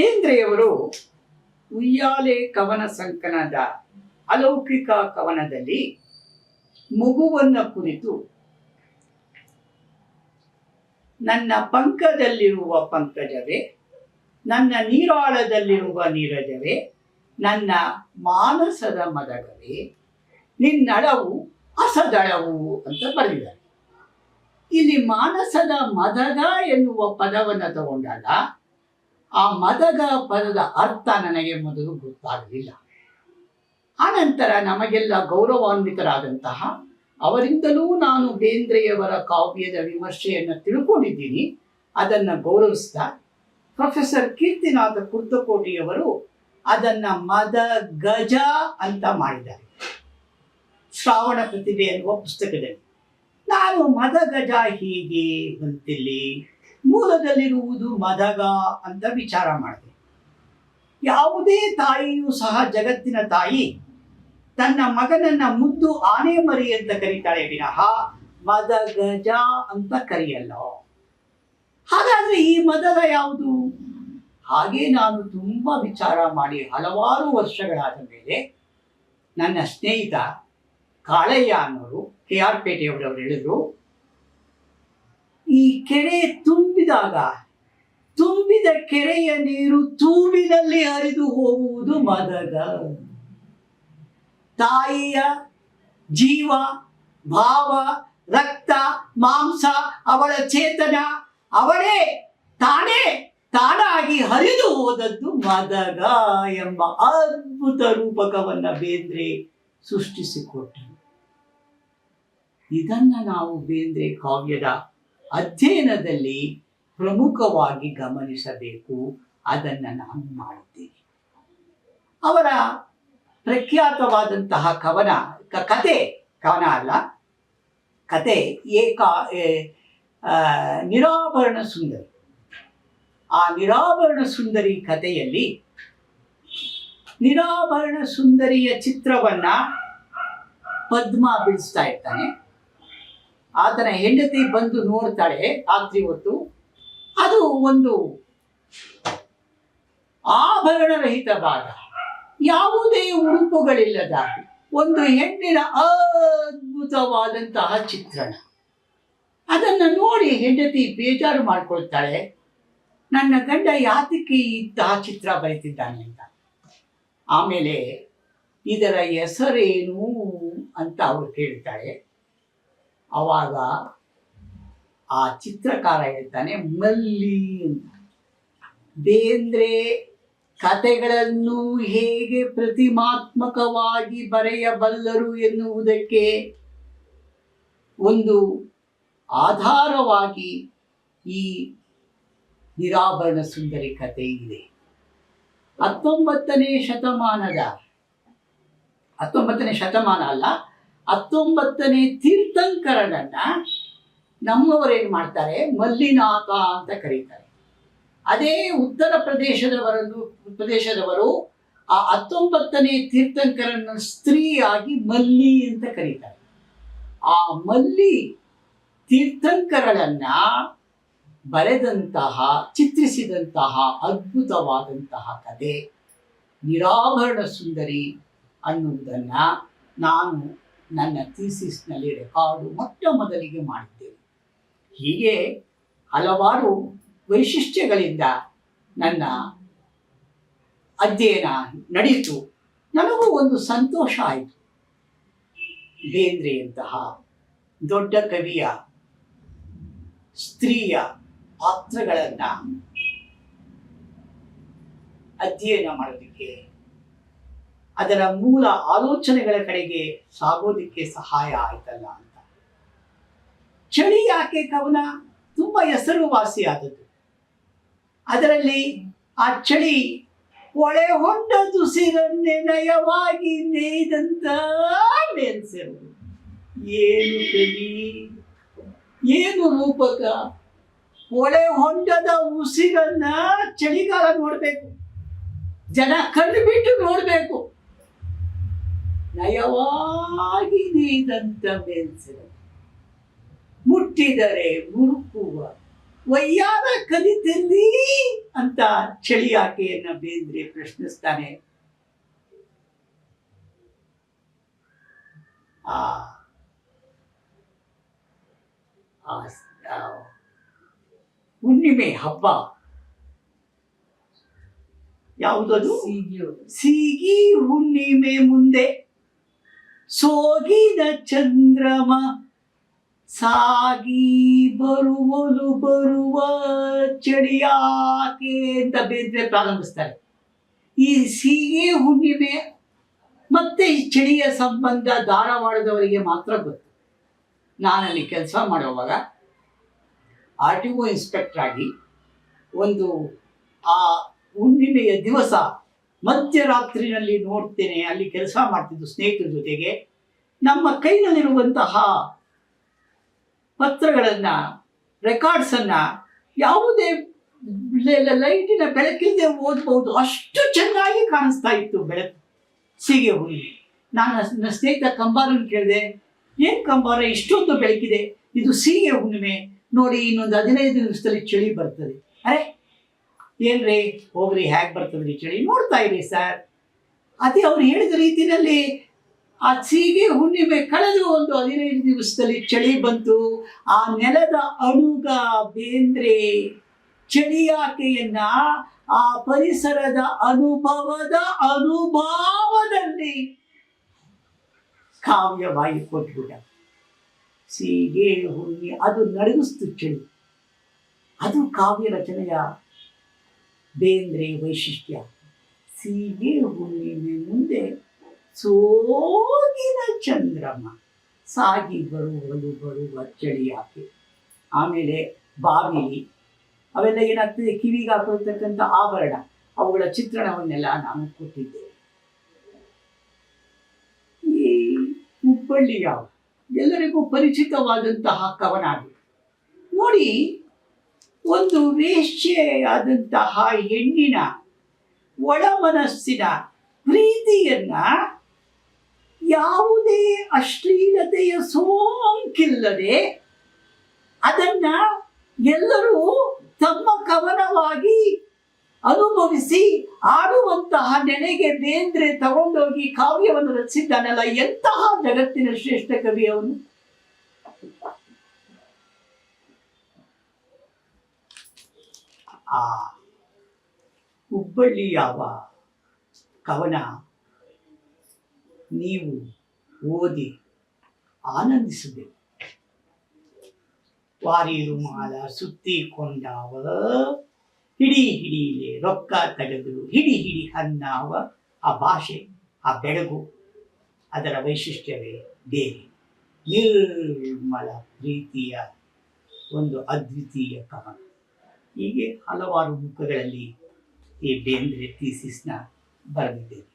ಬೇಂದ್ರೆಯವರು ಉಯ್ಯಾಲೆ ಕವನ ಸಂಕನದ ಅಲೌಕಿಕ ಕವನದಲ್ಲಿ ಮಗುವನ್ನ ಕುರಿತು ನನ್ನ ಪಂಕದಲ್ಲಿರುವ ಪಂಕಜವೇ, ನನ್ನ ನೀರಾಳದಲ್ಲಿರುವ ನೀರಜವೇ, ನನ್ನ ಮಾನಸದ ಮದಗವೇ ನಿನ್ನಳವು ಅಸದಳವು ಅಂತ ಬರೆದಿದ್ದಾರೆ. ಇಲ್ಲಿ ಮಾನಸದ ಮದಗ ಎನ್ನುವ ಪದವನ್ನು ತಗೊಂಡಾಗ ಆ ಮದಗ ಪದದ ಅರ್ಥ ನನಗೆ ಮೊದಲು ಗೊತ್ತಾಗಲಿಲ್ಲ. ಆನಂತರ ನಮಗೆಲ್ಲ ಗೌರವಾನ್ವಿತರಾದಂತಹ ಅವರಿಂದಲೂ ನಾನು ಬೇಂದ್ರೆಯವರ ಕಾವ್ಯದ ವಿಮರ್ಶೆಯನ್ನು ತಿಳ್ಕೊಂಡಿದ್ದೀನಿ. ಅದನ್ನು ಗೌರವಿಸ್ತಾ ಪ್ರೊಫೆಸರ್ ಕೀರ್ತಿನಾಥ ಕುರ್ತಕೋಟಿಯವರು ಅದನ್ನ ಮದ ಗಜ ಅಂತ ಮಾಡಿದ್ದಾರೆ. ಶ್ರಾವಣ ಪ್ರತಿಭೆ ಎನ್ನುವ ಪುಸ್ತಕದಲ್ಲಿ. ನಾನು ಮದ ಗಜ ಹೀಗೆ ಬಂತಿಲ್ಲಿ. ಮೂಲದಲ್ಲಿರುವುದು ಮದಗ ಅಂತ ವಿಚಾರ ಮಾಡಿದೆ. ಯಾವುದೇ ತಾಯಿಯೂ ಸಹ ಜಗತ್ತಿನ ತಾಯಿ, ತನ್ನ ಮಗನನ್ನ ಮುದ್ದು ಆನೆ ಮರಿ ಅಂತ ಕರೀತಾಳೆ ವಿನಃ ಮದಗಜ ಅಂತ ಕರೆಯಲ್ಲ. ಹಾಗಾದ್ರೆ ಈ ಮದಗ ಯಾವುದು? ಹಾಗೆ ನಾನು ತುಂಬಾ ವಿಚಾರ ಮಾಡಿ ಹಲವಾರು ವರ್ಷಗಳಾದ ಮೇಲೆ ನನ್ನ ಸ್ನೇಹಿತ ಕಾಳಯ್ಯ ಅನ್ನೋರು ಕೆ ಆರ್ ಪೇಟೆಯವರವರು ಹೇಳಿದ್ರು ಈ ಕೆರೆ ತುಂಬಿದಾಗ, ತುಂಬಿದ ಕೆರೆಯ ನೀರು ತೂಬಿನಲ್ಲಿ ಹರಿದು ಹೋಗುವುದು ಮದಗ ತಾಯಿಯ ಜೀವ, ಭಾವ, ರಕ್ತ, ಮಾಂಸ, ಅವಳ ಚೇತನ, ಅವಳೇ ತಾನೇ ತಾನಾಗಿ ಹರಿದು ಹೋದದ್ದು ಮದಗ ಎಂಬ ಅದ್ಭುತ ರೂಪಕವನ್ನ ಬೇಂದ್ರೆ ಸೃಷ್ಟಿಸಿಕೊಟ್ಟರು. ಇದನ್ನ ನಾವು ಬೇಂದ್ರೆ ಕಾವ್ಯದ ಅಧ್ಯಯನದಲ್ಲಿ ಪ್ರಮುಖವಾಗಿ ಗಮನಿಸಬೇಕು, ಅದನ್ನು ನಾನು ಮಾಡುತ್ತೇನೆ. ಅವರ ಪ್ರಖ್ಯಾತವಾದಂತಹ ಕವನ ಕತೆ, ಕವನ ಅಲ್ಲ, ಕತೆ, ಏಕ ನಿರಾಭರಣ ಸುಂದರಿ. ಆ ನಿರಾಭರಣ ಸುಂದರಿ ಕಥೆಯಲ್ಲಿ ನಿರಾಭರಣ ಸುಂದರಿಯ ಚಿತ್ರವನ್ನ ಪದ್ಮ ಬಿಡಿಸ್ತಾ ಇರ್ತಾನೆ. ಆತನ ಹೆಂಡತಿ ಬಂದು ನೋಡ್ತಾಳೆ ರಾತ್ರಿ ಹೊತ್ತು. ಅದು ಒಂದು ಆಭರಣರಹಿತವಾದ ಯಾವುದೇ ಉಡುಪುಗಳಿಲ್ಲದ ಒಂದು ಹೆಣ್ಣಿನ ಅದ್ಭುತವಾದಂತಹ ಚಿತ್ರಣ. ಅದನ್ನು ನೋಡಿ ಹೆಂಡತಿ ಬೇಜಾರು ಮಾಡ್ಕೊಳ್ತಾಳೆ. ನನ್ನ ಗಂಡ ಯಾತಕ್ಕೆ ಇಂತಹ ಚಿತ್ರ ಬರೀತಿದ್ದಾನೆ ಅಂತ. ಆಮೇಲೆ ಇದರ ಹೆಸರೇನು ಅಂತ ಅವರು ಕೇಳ್ತಾಳೆ ಆವಾಗ ಆ ಚಿತ್ರಕಾರ ಹೇಳ್ತಾನೆ, ಮಲ್ಲಿ ಬೇಂದ್ರೆ ಕತೆಗಳನ್ನು ಹೇಗೆ ಪ್ರತಿಮಾತ್ಮಕವಾಗಿ ಬರೆಯಬಲ್ಲರು ಎನ್ನುವುದಕ್ಕೆ ಒಂದು ಆಧಾರವಾಗಿ ಈ ನಿರಾಭರಣ ಸುಂದರಿ ಕತೆ ಇದೆ. ಹತ್ತೊಂಬತ್ತನೇ ಶತಮಾನದ, ಹತ್ತೊಂಬತ್ತನೇ ಶತಮಾನ ಅಲ್ಲ ಹತ್ತೊಂಬತ್ತನೇ ತೀರ್ಥಂಕರನನ್ನ ನಮ್ಮವರೇನು ಮಾಡ್ತಾರೆ? ಮಲ್ಲಿನಾಥ ಅಂತ ಕರೀತಾರೆ. ಅದೇ ಉತ್ತರ ಪ್ರದೇಶದವರನ್ನು, ಪ್ರದೇಶದವರು ಆ ಹತ್ತೊಂಬತ್ತನೇ ತೀರ್ಥಂಕರನ್ನು ಸ್ತ್ರೀಯಾಗಿ ಮಲ್ಲಿ ಅಂತ ಕರೀತಾರೆ. ಆ ಮಲ್ಲಿ ತೀರ್ಥಂಕರಳನ್ನ ಬರೆದಂತಹ, ಚಿತ್ರಿಸಿದಂತಹ ಅದ್ಭುತವಾದಂತಹ ಕತೆ, ನಿರಾಭರಣ ಸುಂದರಿ ಅನ್ನುವುದನ್ನ ನಾನು ನನ್ನ ಥೀಸಿಸ್ನಲ್ಲಿ ರೆಕಾರ್ಡು ಮೊಟ್ಟ ಮೊದಲಿಗೆ ಮಾಡಿದ್ದೇನೆ. ಹೀಗೆ ಹಲವಾರು ವೈಶಿಷ್ಟ್ಯಗಳಿಂದ ನನ್ನ ಅಧ್ಯಯನ ನಡೆಯಿತು ನನಗೂ ಒಂದು ಸಂತೋಷ ಆಯಿತು. ಬೇಂದ್ರೆಯಂತಹ ದೊಡ್ಡ ಕವಿಯ ಸ್ತ್ರೀಯ ಪಾತ್ರಗಳನ್ನು ಅಧ್ಯಯನ ಮಾಡೋದಕ್ಕೆ ಅದರ ಮೂಲ ಆಲೋಚನೆಗಳ ಕಡೆಗೆ ಸಾಗೋದಕ್ಕೆ ಸಹಾಯ ಆಯ್ತಲ್ಲ ಅಂತ. ಚಳಿ ಯಾಕೆ ಕವನ? ತುಂಬಾ ಹೆಸರುವಾಸಿಯಾದದ್ದು ಅದರಲ್ಲಿ ಆ ಚಳಿ ಒಳೆ ಹೊಂಡ ತುಸಿರನ್ನೇ ನಯವಾಗಿ ನೇಯ್ದಂತ ಮೇಲ್ಸೆರು ಏನು ಕವಿ ಏನು ರೂಪಕ? ಒಳೆ ಹೊಂಡದ ಉಸಿರನ್ನ ಚಳಿಗಾಲ ನೋಡ್ಬೇಕು. ಜನ ಕಣ್ಣು ಬಿಟ್ಟು ನೋಡ್ಬೇಕು. ನಯವಾಗಿ ನೇಯ್ದಂಥ ಮೇಲ್ಸೆ ಮುಟ್ಟಿದರೆ ಮುರುಕುವ. ವಯ್ಯಾರ ಕಲಿತಲ್ಲಿ ಅಂತ ಚಳಿ ಆಕೆಯನ್ನ ಬೇಂದ್ರೆ ಪ್ರಶ್ನಿಸ್ತಾನೆ. ಆ. ಹುಣ್ಣಿಮೆ ಹಬ್ಬ. ಯಾವುದದು? ಸೀಗಿ ಹುಣ್ಣಿಮೆ ಮುಂದೆ. ಸೋಗಿದ ಚಂದ್ರಮ ಸಾಗಿ ಬರುವಲು ಬರುವ ಚಳಿಯಾಕೆ ಅಂತ ಬೇಂದ್ರೆ ಪ್ರಾರಂಭಿಸ್ತಾರೆ. ಈ ಸೀಗೆ ಹುಣ್ಣಿಮೆ ಮತ್ತೆ ಈ ಚಳಿಯ ಸಂಬಂಧ ಧಾರವಾಡದವರಿಗೆ ಮಾತ್ರ ಗೊತ್ತು. ನಾನಲ್ಲಿ ಕೆಲಸ ಮಾಡುವಾಗ ಆರ್ ಟಿ ಒ ಇನ್ಸ್ಪೆಕ್ಟರ್ ಆಗಿ ಒಂದು ಆ ಹುಣ್ಣಿಮೆಯ ದಿವಸ ಮಧ್ಯರಾತ್ರಿನಲ್ಲಿ ನೋಡ್ತೇನೆ, ಅಲ್ಲಿ ಕೆಲಸ ಮಾಡ್ತಿದ್ದು ಸ್ನೇಹಿತರ ಜೊತೆಗೆ. ನಮ್ಮ ಕೈನಲ್ಲಿರುವಂತಹ ಪತ್ರಗಳನ್ನ ರೆಕಾರ್ಡ್ಸನ್ನು ಯಾವುದೇ ಲೈಟಿನ ಬೆಳಕಿಲ್ಲದೆ ಓದಬಹುದು. ಅಷ್ಟು ಚೆನ್ನಾಗಿ ಕಾಣಿಸ್ತಾ ಇತ್ತು ಬೆಳಕು, ಸೀಗೆ ಹುಲಿ ನಾನು ನನ್ನ ಸ್ನೇಹಿತ ಕಂಬಾರನ್ ಕೇಳಿದೆ, ಏನ್ ಕಂಬಾರ, ಇಷ್ಟೊಂದು ಬೆಳಕಿದೆ. ಇದು ಸೀಗೆ ಹುಣ್ಣಿಮೆ. ನೋಡಿ, ಇನ್ನೊಂದು ಹದಿನೈದು ದಿವಸದಲ್ಲಿ ಚಳಿ ಬರ್ತದೆ. ಅರೆ ಏನ್ರಿ? ಹೋಗ್ರಿ ಹೇಗೆ ಬರ್ತದ್ರಿ ಚಳಿ ನೋಡ್ತಾ ಇರಿ ಸರ್. ಅದೇ ಅವ್ರು ಹೇಳಿದ ರೀತಿನಲ್ಲಿ ಆ ಸೀಗೆ ಹುಣ್ಣಿಮೆ ಕಳೆದು ಒಂದು ಹದಿನೈದು ದಿವಸದಲ್ಲಿ ಚಳಿ ಬಂತು. ಆ ನೆಲದ ಅಣುಗ ಬೇಂದ್ರೆ, ಚಳಿಯಾಕೆಯನ್ನ ಆ ಪರಿಸರದ ಅನುಭವದ ಅನುಭವದಲ್ಲಿ ಕಾವ್ಯವಾಗಿ ಕೊಟ್ಬಿಟ್ಟ. ಸೀಗೆ ಹುಣ್ಣಿ, ಅದು ನಡಗಿಸ್ತು ಚಳಿ. ಅದು ಕಾವ್ಯ ರಚನೆಯ ಬೇಂದ್ರೆ ವೈಶಿಷ್ಟ್ಯ. ಸೀಗೆ ಹುಣ್ಣಿಮೆ ಮುಂದೆ ಸೋಗಿನ ಚಂದ್ರಮ್ಮ ಸಾಗಿ ಬರುವಲು ಬರುವ ಹಾಕಿ ಆಮೇಲೆ ಬಾವಿಲಿ ಅವೆಲ್ಲ ಏನಾಗ್ತದೆ? ಕಿವಿಗೆ ಹಾಕಿರ್ತಕ್ಕಂಥ ಆಭರಣ ಅವುಗಳ ಚಿತ್ರಣವನ್ನೆಲ್ಲ ನಾನು ಕೊಟ್ಟಿದ್ದೆ ಈ ಹುಬ್ಬಳ್ಳಿಯ ಎಲ್ಲರಿಗೂ ಪರಿಚಿತವಾದಂತಹ ಕವನ ನೋಡಿ ಒಂದು ವೇಶ್ಯೆಯಾದಂತಹ ಹೆಣ್ಣಿನ ಒಳ ಮನಸ್ಸಿನ ಪ್ರೀತಿಯನ್ನ ಯಾವುದೇ ಅಶ್ಲೀಲತೆಯ ಸೋಂಕಿಲ್ಲದೆ ಅದನ್ನ ಎಲ್ಲರೂ ತಮ್ಮ ಕವನವಾಗಿ ಅನುಭವಿಸಿ ಆಡುವಂತಹ ನೆನೆಗೆ ಬೇಂದ್ರೆ ತಗೊಂಡೋಗಿ ಕಾವ್ಯವನ್ನು ರಚಿಸಿದ್ದಾನಲ್ಲ ಎಂತಹ ಜಗತ್ತಿನ ಶ್ರೇಷ್ಠ ಕವಿ ಅವನು? ಆ ಹುಬ್ಬಳ್ಳಿ ಯಾವ ಕವನ ನೀವು ಓದಿ ಆನಂದಿಸಬೇಕು. ವಾರಿರು ಮಾಲ ಸುತ್ತಿಕೊಂಡಾವ ಹಿಡಿ ಹಿಡೀಲೆ ರೊಕ್ಕ ತೆಗೆದು ಹಿಡಿ ಹಿಡಿ ಹನ್ನಾವ ಆ ಭಾಷೆ, ಆ ಬೆಳಗು, ಅದರ ವೈಶಿಷ್ಟ್ಯವೇ ಬೇರೆ. ನಿರ್ಮಲ ಪ್ರೀತಿಯ ಒಂದು ಅದ್ವಿತೀಯ ಕವನ. ಹೀಗೆ ಹಲವಾರು ಮುಖಗಳಲ್ಲಿ ಈ ಬೇಂದ್ರೆ ಥೀಸಿಸ್ನ ಬರೆದಿದ್ದೇನೆ.